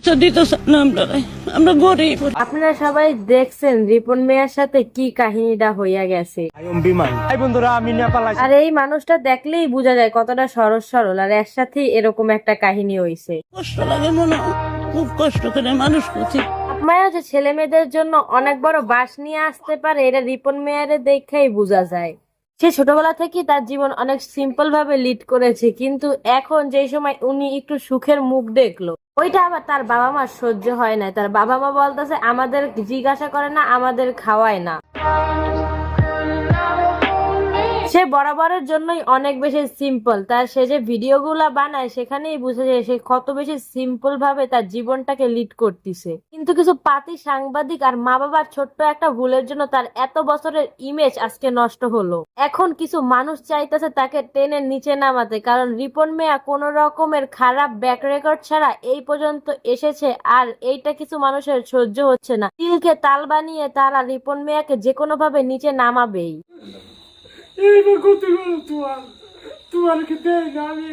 পরিচয় না আমরা আমরা গরিব আপনারা সবাই দেখছেন রিপন মেয়ার সাথে কি কাহিনীটা হইয়া গেছে। বন্ধুরা আমি আর এই মানুষটা দেখলেই বোঝা যায় কতটা সরল সরল আর এর সাথেই এরকম একটা কাহিনী হইছে। কষ্ট লাগে মনে খুব কষ্ট করে মানুষ করছি। মায়া যে ছেলে মেয়েদের জন্য অনেক বড় বাস নিয়ে আসতে পারে এটা রিপন মেয়ারে দেখেই বোঝা যায়। সে ছোটবেলা থেকেই তার জীবন অনেক সিম্পল ভাবে লিড করেছে কিন্তু এখন যেই সময় উনি একটু সুখের মুখ দেখল ওইটা আবার তার বাবা মা সহ্য হয় না তার বাবা মা বলতেছে, আমাদের জিজ্ঞাসা করে না, আমাদের খাওয়ায় না। সে বরাবরের জন্যই অনেক বেশি সিম্পল তার সে যে ভিডিওগুলা বানায়, সেখানেই বুঝে যায় সে কত বেশি সিম্পল ভাবে তার জীবনটাকে লিড করতেছে। কিন্তু কিছু পাতি সাংবাদিক আর মা বাবার ছোট্ট একটা ভুলের জন্য তার এত বছরের ইমেজ আজকে নষ্ট হলো। এখন কিছু মানুষ চাইতেছে তাকে টেনে নিচে নামাতে, কারণ রিপন মেয়া কোন রকমের খারাপ ব্যাক রেকর্ড ছাড়া এই পর্যন্ত এসেছে আর এইটা কিছু মানুষের সহ্য হচ্ছে না। তিলকে তাল বানিয়ে তারা রিপন মেয়াকে যে কোনো ভাবে নিচে নামাবেই। এইবার কত গেল তোমার তোমার কি দেয় না আমি।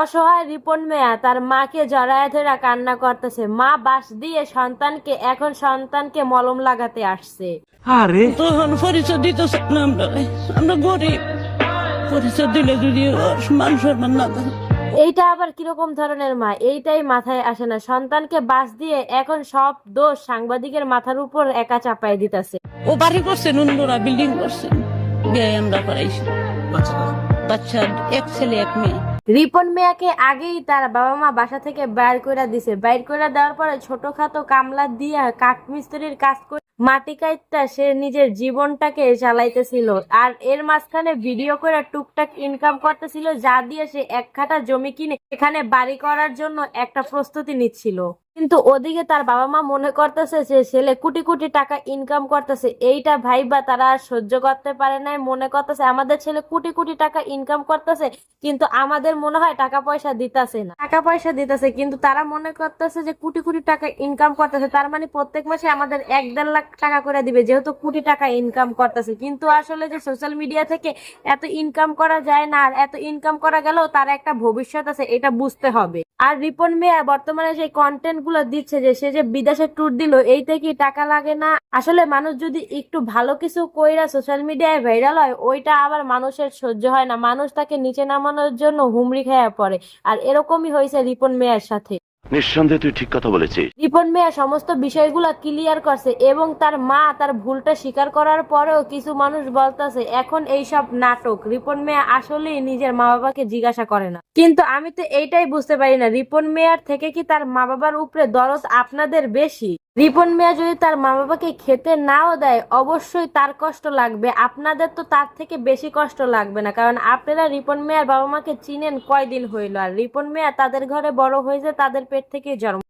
অসহায় রিপন মেয়া তার মাকে জড়ায় ধরে কান্না করতেছে। মা বাস দিয়ে সন্তানকে এখন সন্তানকে মলম লাগাতে আসছে। আরে। তখন পরিচয় দিতেছে না আমরা আমরা গরিব। পরিচয় দিলে যদি মানুষ না এইটা আবার কীরকম ধরনের মা? এইটাই মাথায় আসে না। সন্তানকে বাস দিয়ে এখন সব দোষ সাংবাদিকের মাথার উপর একা চাপাই দিতেছে। ও বাড়ি করছেন অন্যরা বিল্ডিং করছেন বিয়ে আমরা করাইছি। বাচ্চা, এক ছেলে, এক মেয়ে। রিপন মেয়াকে আগেই তার বাবা মা বাসা থেকে বাইর করে দিছে। বাইর করে দেওয়ার পরে ছোটখাটো কামলা দিয়ে কাঠমিস্ত্রির কাজ করে মাটি কাইটটা সে নিজের জীবনটাকে চালাইতেছিল। আর এর মাঝখানে ভিডিও করে টুকটাক ইনকাম করতেছিল, যা দিয়ে সে এক খাটা জমি কিনে এখানে বাড়ি করার জন্য একটা প্রস্তুতি নিচ্ছিল। কিন্তু ওদিকে তার বাবা মা মনে করতেছে যে ছেলে কোটি কোটি টাকা ইনকাম করতেছে। এইটা ভাইবা তারা সহ্য করতে পারে নাই, মনে করতেছে আমাদের ছেলে কোটি কোটি টাকা ইনকাম করতেছে, কিন্তু আমাদের মনে হয় টাকা পয়সা দিতেছে না। টাকা পয়সা দিতেছে, কিন্তু তারা মনে করতেছে যে কোটি কোটি টাকা ইনকাম করতেছে, তার মানে প্রত্যেক মাসে আমাদের এক দেড় লাখ টাকা করে দিবে, যেহেতু কোটি টাকা ইনকাম করতেছে। কিন্তু আসলে যে সোশ্যাল মিডিয়া থেকে এত ইনকাম করা যায় না, আর এত ইনকাম করা গেলেও তার একটা ভবিষ্যৎ আছে, এটা বুঝতে হবে। আর রিপন মেয়া বর্তমানে যে কন্টেন্ট গুলো দিচ্ছে যে সে যে বিদেশে ট্যুর দিল, এইতে কি টাকা লাগে না? আসলে মানুষ যদি একটু ভালো কিছু কইরা সোশ্যাল মিডিয়ায় ভাইরাল হয়, ওইটা আবার মানুষের সহ্য হয় না। মানুষ তাকে নিচে নামানোর জন্য হুমড়ি খেয়ে পড়ে। আর এরকমই হয়েছে রিপন মেয়ের সাথে। নিঃসন্দেহে তুই ঠিক কথা বলেছিস। রিপন মেয়া সমস্ত বিষয়গুলো ক্লিয়ার করছে এবং তার মা তার ভুলটা স্বীকার করার পরেও কিছু মানুষ বলতেছে, এখন এই সব নাটক রিপন মেয়া আসলেই নিজের মা বাবাকে জিজ্ঞাসা করে না। কিন্তু আমি তো এইটাই বুঝতে পারি না, রিপন মেয়ার থেকে কি তার মা বাবার উপরে দরদ আপনাদের বেশি? রিপন মেয়া যদি তার মা বাবাকে খেতে নাও দেয় অবশ্যই তার কষ্ট লাগবে। আপনাদের তো তার থেকে বেশি কষ্ট লাগবে না কারণ আপনারা রিপন মেয়ার বাবা মাকে চিনেন কয়দিন হইল। আর রিপন মেয়া তাদের ঘরে বড় হয়েছে তাদের পেট থেকে জন্ম।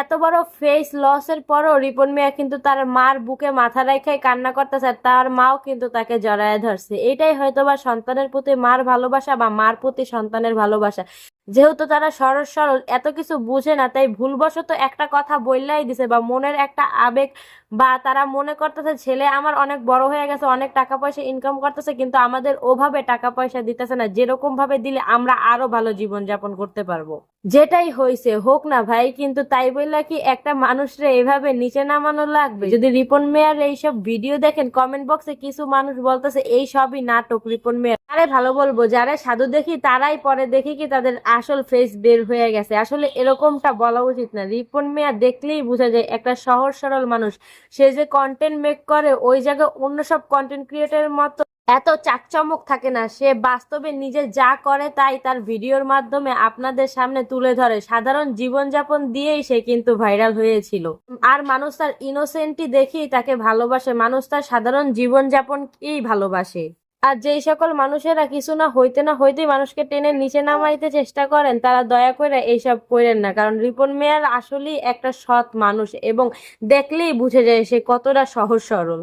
এত বড় ফেস লসের পরও রিপন মিয়া কিন্তু তার মার বুকে মাথা রেখে কান্না করতেছে, তার মাও কিন্তু তাকে জড়ায় ধরছে। এটাই হয়তো বা সন্তানের প্রতি মার ভালোবাসা বা মার প্রতি সন্তানের ভালোবাসা। যেহেতু তারা সরল সরল, এত কিছু বুঝে না, তাই ভুলবশত একটা কথা বললাই দিছে বা মনের একটা আবেগ বা তারা মনে করতেছে, ছেলে আমার অনেক বড় হয়ে গেছে, অনেক টাকা পয়সা ইনকাম করতেছে, কিন্তু আমাদের ওভাবে টাকা পয়সা দিতেছে না। যেরকম ভাবে দিলে আমরা আরও ভালো জীবন যাপন করতে পারব। যেটাই হয়েছে হোক না ভাই, কিন্তু তাই বললা কি একটা মানুষরে এভাবে নিচে নামানো লাগবে? যদি রিপন মেয়ার এইসব ভিডিও দেখেন কমেন্ট বক্সে কিছু মানুষ বলতেছে, এই সবই নাটক, রিপন মেয়ার। আরে ভালো বলব, যারা সাধু দেখি, তারাই পরে দেখি কি তাদের আসল ফেস বের হয়ে গেছে। আসলে এরকমটা বলা উচিত না। রিপন মেয়ার দেখলেই বোঝা যায়, একটা সহজ সরল মানুষ। সে যে কন্টেন্ট মেক করে, ওই জায়গায় অন্য সব কন্টেন্ট ক্রিয়েটারের মতো এত চাকচমক থাকে না, সে বাস্তবে নিজে যা করে তাই তার ভিডিওর মাধ্যমে আপনাদের সামনে তুলে ধরে। সাধারণ জীবনযাপন দিয়েই সে কিন্তু ভাইরাল হয়েছিল। আর মানুষ তার ইনোসেন্টই দেখেই তাকে ভালোবাসে। মানুষ তার সাধারণ জীবনযাপনকেই ভালোবাসে। আর যেই সকল মানুষেরা কিছু না হইতে না হইতে মানুষকে টেনে নিচে নামাইতে চেষ্টা করেন, তারা দয়া করে এইসব করেন না। কারণ রিপন মেয়ার আসলেই একটা সৎ মানুষ এবং দেখলেই বুঝে যায় সে কতটা সহজ সরল